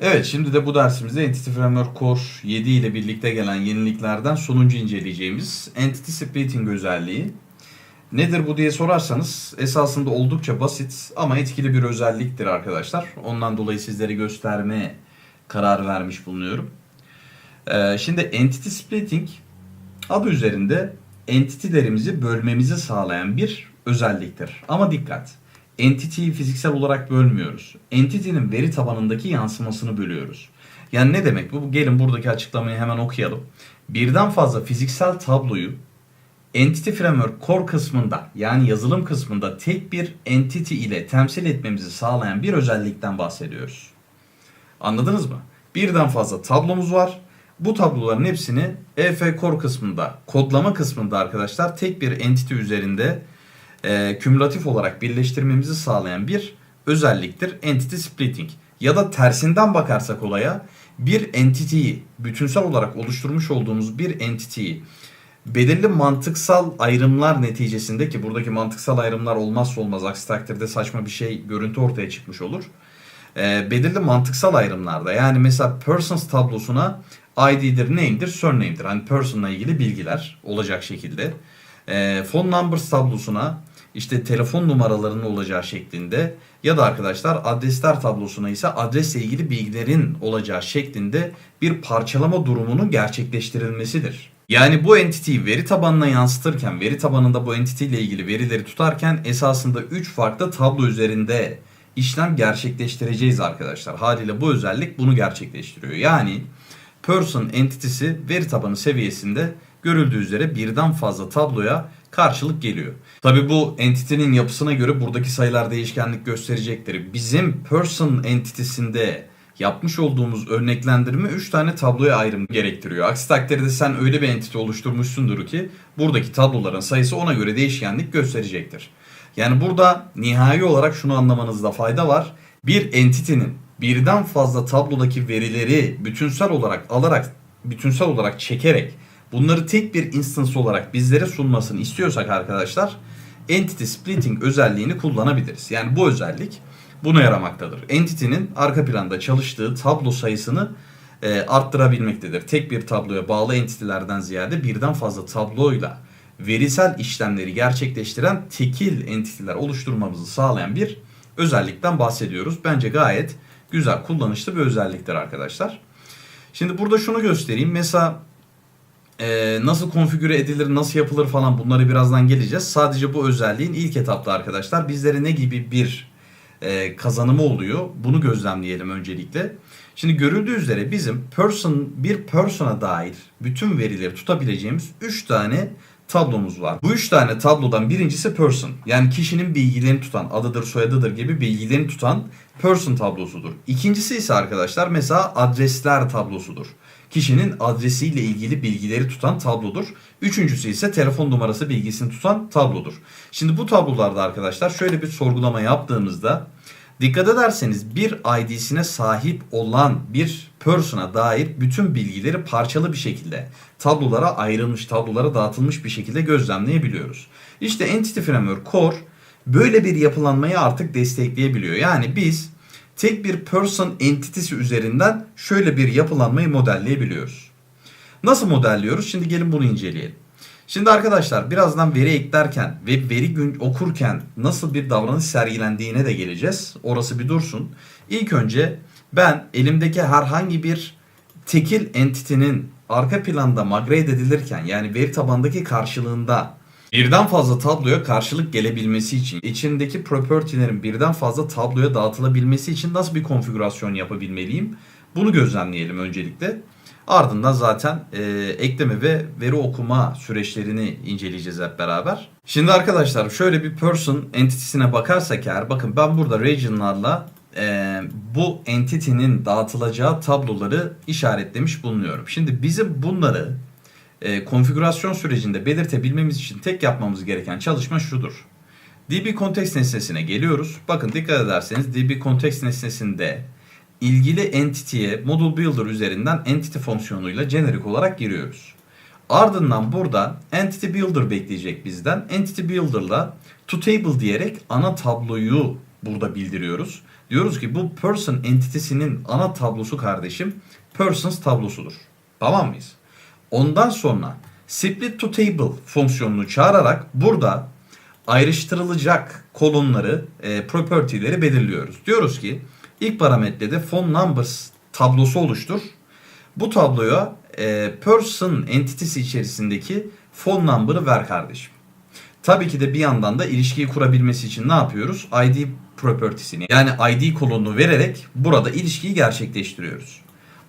Evet şimdi de bu dersimizde Entity Framework Core 7 ile birlikte gelen yeniliklerden sonuncu inceleyeceğimiz Entity Splitting özelliği. Nedir bu diye sorarsanız esasında oldukça basit ama etkili bir özelliktir arkadaşlar. Ondan dolayı sizlere göstermeye karar vermiş bulunuyorum. Ee, şimdi Entity Splitting adı üzerinde entity'lerimizi bölmemizi sağlayan bir özelliktir. Ama dikkat! Entity'yi fiziksel olarak bölmüyoruz. Entity'nin veri tabanındaki yansımasını bölüyoruz. Yani ne demek bu? Gelin buradaki açıklamayı hemen okuyalım. Birden fazla fiziksel tabloyu Entity Framework Core kısmında yani yazılım kısmında tek bir entity ile temsil etmemizi sağlayan bir özellikten bahsediyoruz. Anladınız mı? Birden fazla tablomuz var. Bu tabloların hepsini EF Core kısmında, kodlama kısmında arkadaşlar tek bir entity üzerinde e, kümülatif olarak birleştirmemizi sağlayan bir özelliktir entity splitting. Ya da tersinden bakarsak olaya bir entity'yi bütünsel olarak oluşturmuş olduğumuz bir entity'yi belirli mantıksal ayrımlar neticesinde ki buradaki mantıksal ayrımlar olmazsa olmaz aksi takdirde saçma bir şey görüntü ortaya çıkmış olur. E, belirli mantıksal ayrımlarda yani mesela persons tablosuna ID'dir, name'dir, surname'dir. Hani person'la ilgili bilgiler olacak şekilde. E, phone numbers tablosuna işte telefon numaralarının olacağı şeklinde ya da arkadaşlar adresler tablosuna ise adresle ilgili bilgilerin olacağı şeklinde bir parçalama durumunun gerçekleştirilmesidir. Yani bu entity'yi veri tabanına yansıtırken, veri tabanında bu entity ile ilgili verileri tutarken esasında 3 farklı tablo üzerinde işlem gerçekleştireceğiz arkadaşlar. Haliyle bu özellik bunu gerçekleştiriyor. Yani person entity'si veri tabanı seviyesinde görüldüğü üzere birden fazla tabloya karşılık geliyor. Tabi bu entity'nin yapısına göre buradaki sayılar değişkenlik gösterecektir. Bizim person entity'sinde yapmış olduğumuz örneklendirme 3 tane tabloya ayrım gerektiriyor. Aksi takdirde sen öyle bir entity oluşturmuşsundur ki buradaki tabloların sayısı ona göre değişkenlik gösterecektir. Yani burada nihai olarak şunu anlamanızda fayda var. Bir entity'nin birden fazla tablodaki verileri bütünsel olarak alarak, bütünsel olarak çekerek bunları tek bir instance olarak bizlere sunmasını istiyorsak arkadaşlar entity splitting özelliğini kullanabiliriz. Yani bu özellik buna yaramaktadır. Entity'nin arka planda çalıştığı tablo sayısını e, arttırabilmektedir. Tek bir tabloya bağlı entity'lerden ziyade birden fazla tabloyla verisel işlemleri gerçekleştiren tekil entity'ler oluşturmamızı sağlayan bir özellikten bahsediyoruz. Bence gayet güzel, kullanışlı bir özelliktir arkadaşlar. Şimdi burada şunu göstereyim. Mesela e, nasıl konfigüre edilir, nasıl yapılır falan bunları birazdan geleceğiz. Sadece bu özelliğin ilk etapta arkadaşlar bizlere ne gibi bir e, kazanımı oluyor bunu gözlemleyelim öncelikle. Şimdi görüldüğü üzere bizim person bir persona dair bütün verileri tutabileceğimiz 3 tane tablomuz var. Bu 3 tane tablodan birincisi person. Yani kişinin bilgilerini tutan, adıdır, soyadıdır gibi bilgilerini tutan person tablosudur. İkincisi ise arkadaşlar mesela adresler tablosudur. Kişinin adresiyle ilgili bilgileri tutan tablodur. Üçüncüsü ise telefon numarası bilgisini tutan tablodur. Şimdi bu tablolarda arkadaşlar şöyle bir sorgulama yaptığımızda dikkat ederseniz bir ID'sine sahip olan bir person'a dair bütün bilgileri parçalı bir şekilde tablolara ayrılmış, tablolara dağıtılmış bir şekilde gözlemleyebiliyoruz. İşte Entity Framework Core böyle bir yapılanmayı artık destekleyebiliyor. Yani biz tek bir person entity'si üzerinden şöyle bir yapılanmayı modelleyebiliyoruz. Nasıl modelliyoruz? Şimdi gelin bunu inceleyelim. Şimdi arkadaşlar birazdan veri eklerken ve veri gün okurken nasıl bir davranış sergilendiğine de geleceğiz. Orası bir dursun. İlk önce ben elimdeki herhangi bir tekil entity'nin arka planda migrate edilirken yani veri tabandaki karşılığında birden fazla tabloya karşılık gelebilmesi için, içindeki property'lerin birden fazla tabloya dağıtılabilmesi için nasıl bir konfigürasyon yapabilmeliyim? Bunu gözlemleyelim öncelikle. Ardından zaten e, ekleme ve veri okuma süreçlerini inceleyeceğiz hep beraber. Şimdi arkadaşlar şöyle bir person entity'sine bakarsak eğer bakın ben burada region'larla e, bu entity'nin dağıtılacağı tabloları işaretlemiş bulunuyorum. Şimdi bizim bunları e, konfigürasyon sürecinde belirtebilmemiz için tek yapmamız gereken çalışma şudur. DB context nesnesine geliyoruz. Bakın dikkat ederseniz DB context nesnesinde ilgili entity'ye model builder üzerinden entity fonksiyonuyla jenerik olarak giriyoruz. Ardından burada entity builder bekleyecek bizden. Entity builder'la to table diyerek ana tabloyu burada bildiriyoruz. Diyoruz ki bu person entitesinin ana tablosu kardeşim persons tablosudur. Tamam mıyız? Ondan sonra split to table fonksiyonunu çağırarak burada ayrıştırılacak kolonları, e, property'leri belirliyoruz. Diyoruz ki ilk parametrede phone numbers tablosu oluştur. Bu tabloya e, person entitesi içerisindeki phone number'ı ver kardeşim. Tabii ki de bir yandan da ilişkiyi kurabilmesi için ne yapıyoruz? ID property'sini yani ID kolonunu vererek burada ilişkiyi gerçekleştiriyoruz.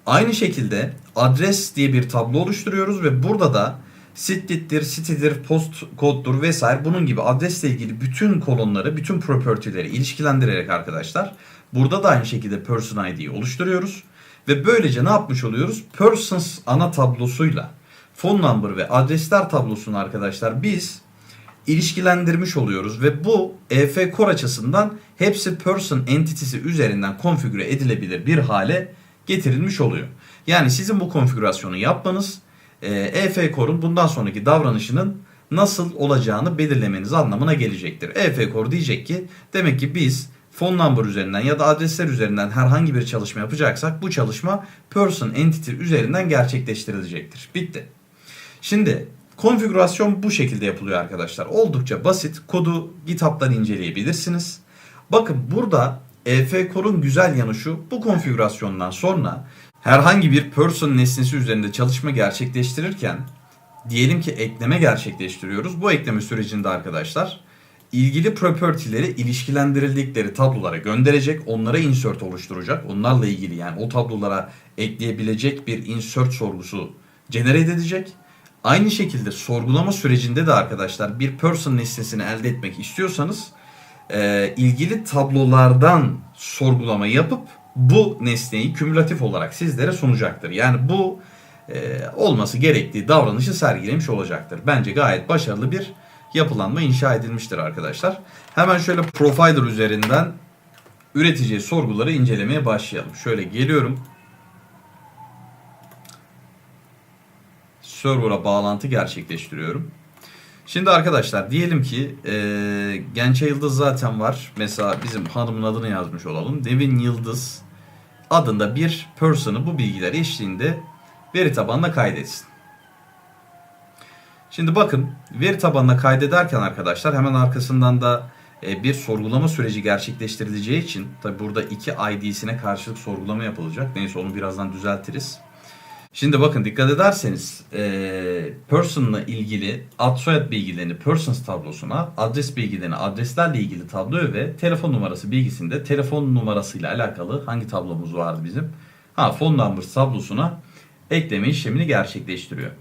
Aynı şekilde adres diye bir tablo oluşturuyoruz ve burada da sitlidir, city'dir, post koddur vesaire bunun gibi adresle ilgili bütün kolonları, bütün property'leri ilişkilendirerek arkadaşlar burada da aynı şekilde person ID'yi oluşturuyoruz. Ve böylece ne yapmış oluyoruz? Persons ana tablosuyla phone number ve adresler tablosunu arkadaşlar biz ilişkilendirmiş oluyoruz ve bu EF Core açısından hepsi person entitesi üzerinden konfigüre edilebilir bir hale getirilmiş oluyor. Yani sizin bu konfigürasyonu yapmanız e, EF Core'un bundan sonraki davranışının nasıl olacağını belirlemeniz anlamına gelecektir. EF Core diyecek ki demek ki biz phone number üzerinden ya da adresler üzerinden herhangi bir çalışma yapacaksak bu çalışma person entity üzerinden gerçekleştirilecektir. Bitti. Şimdi konfigürasyon bu şekilde yapılıyor arkadaşlar. Oldukça basit. Kodu GitHub'dan inceleyebilirsiniz. Bakın burada EF Core'un güzel yanı şu. Bu konfigürasyondan sonra herhangi bir person nesnesi üzerinde çalışma gerçekleştirirken diyelim ki ekleme gerçekleştiriyoruz. Bu ekleme sürecinde arkadaşlar ilgili property'leri ilişkilendirildikleri tablolara gönderecek, onlara insert oluşturacak. Onlarla ilgili yani o tablolara ekleyebilecek bir insert sorgusu generate edecek. Aynı şekilde sorgulama sürecinde de arkadaşlar bir person nesnesini elde etmek istiyorsanız e, ilgili tablolardan sorgulama yapıp bu nesneyi kümülatif olarak sizlere sunacaktır. Yani bu e, olması gerektiği davranışı sergilemiş olacaktır. Bence gayet başarılı bir yapılanma inşa edilmiştir arkadaşlar. Hemen şöyle provider üzerinden üretici sorguları incelemeye başlayalım. Şöyle geliyorum. Server'a bağlantı gerçekleştiriyorum. Şimdi arkadaşlar diyelim ki e, Gençe Yıldız zaten var. Mesela bizim hanımın adını yazmış olalım. Devin Yıldız adında bir person'ı bu bilgiler eşliğinde veri tabanına kaydetsin. Şimdi bakın veri tabanına kaydederken arkadaşlar hemen arkasından da e, bir sorgulama süreci gerçekleştirileceği için tabi burada iki ID'sine karşılık sorgulama yapılacak. Neyse onu birazdan düzeltiriz. Şimdi bakın dikkat ederseniz e, person'la ilgili ad soyad bilgilerini persons tablosuna, adres bilgilerini adreslerle ilgili tabloya ve telefon numarası bilgisinde telefon numarasıyla alakalı hangi tablomuz vardı bizim? Ha phone numbers tablosuna ekleme işlemini gerçekleştiriyor.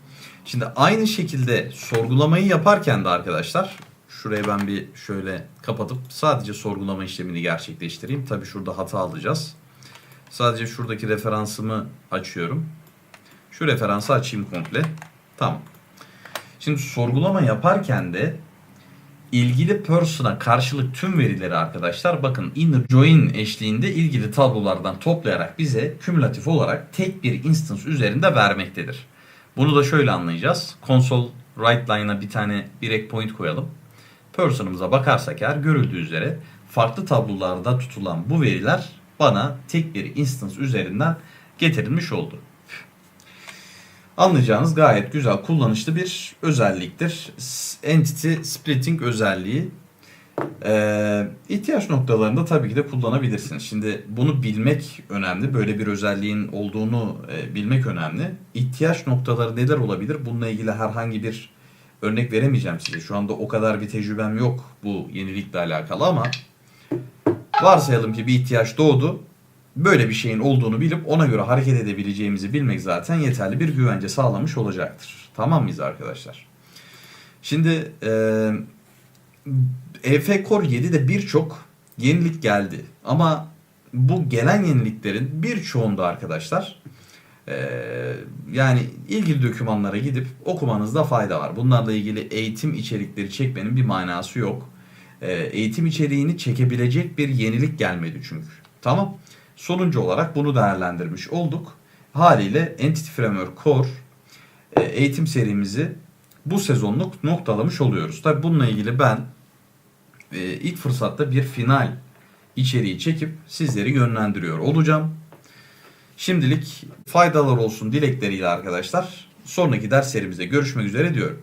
Şimdi aynı şekilde sorgulamayı yaparken de arkadaşlar şurayı ben bir şöyle kapatıp sadece sorgulama işlemini gerçekleştireyim. Tabi şurada hata alacağız. Sadece şuradaki referansımı açıyorum. Şu referansı açayım komple. Tamam. Şimdi sorgulama yaparken de ilgili person'a karşılık tüm verileri arkadaşlar bakın inner join eşliğinde ilgili tablolardan toplayarak bize kümülatif olarak tek bir instance üzerinde vermektedir. Bunu da şöyle anlayacağız. Console write line'a bir tane breakpoint koyalım. Person'ımıza bakarsak eğer görüldüğü üzere farklı tablolarda tutulan bu veriler bana tek bir instance üzerinden getirilmiş oldu. Anlayacağınız gayet güzel kullanışlı bir özelliktir. Entity Splitting özelliği. Ee, ihtiyaç noktalarında tabii ki de kullanabilirsiniz. Şimdi bunu bilmek önemli. Böyle bir özelliğin olduğunu e, bilmek önemli. İhtiyaç noktaları neler olabilir? Bununla ilgili herhangi bir örnek veremeyeceğim size. Şu anda o kadar bir tecrübem yok bu yenilikle alakalı ama varsayalım ki bir ihtiyaç doğdu böyle bir şeyin olduğunu bilip ona göre hareket edebileceğimizi bilmek zaten yeterli bir güvence sağlamış olacaktır. Tamam mıyız arkadaşlar? Şimdi e, EF Core 7'de birçok yenilik geldi. Ama bu gelen yeniliklerin birçoğunda arkadaşlar e, yani ilgili dokümanlara gidip okumanızda fayda var. Bunlarla ilgili eğitim içerikleri çekmenin bir manası yok. E, eğitim içeriğini çekebilecek bir yenilik gelmedi çünkü. Tamam. Sonuncu olarak bunu değerlendirmiş olduk. Haliyle Entity Framework Core e, eğitim serimizi bu sezonluk noktalamış oluyoruz. Tabi bununla ilgili ben e, ilk fırsatta bir final içeriği çekip sizleri yönlendiriyor olacağım. Şimdilik faydalar olsun dilekleriyle arkadaşlar. Sonraki derslerimizde görüşmek üzere diyorum.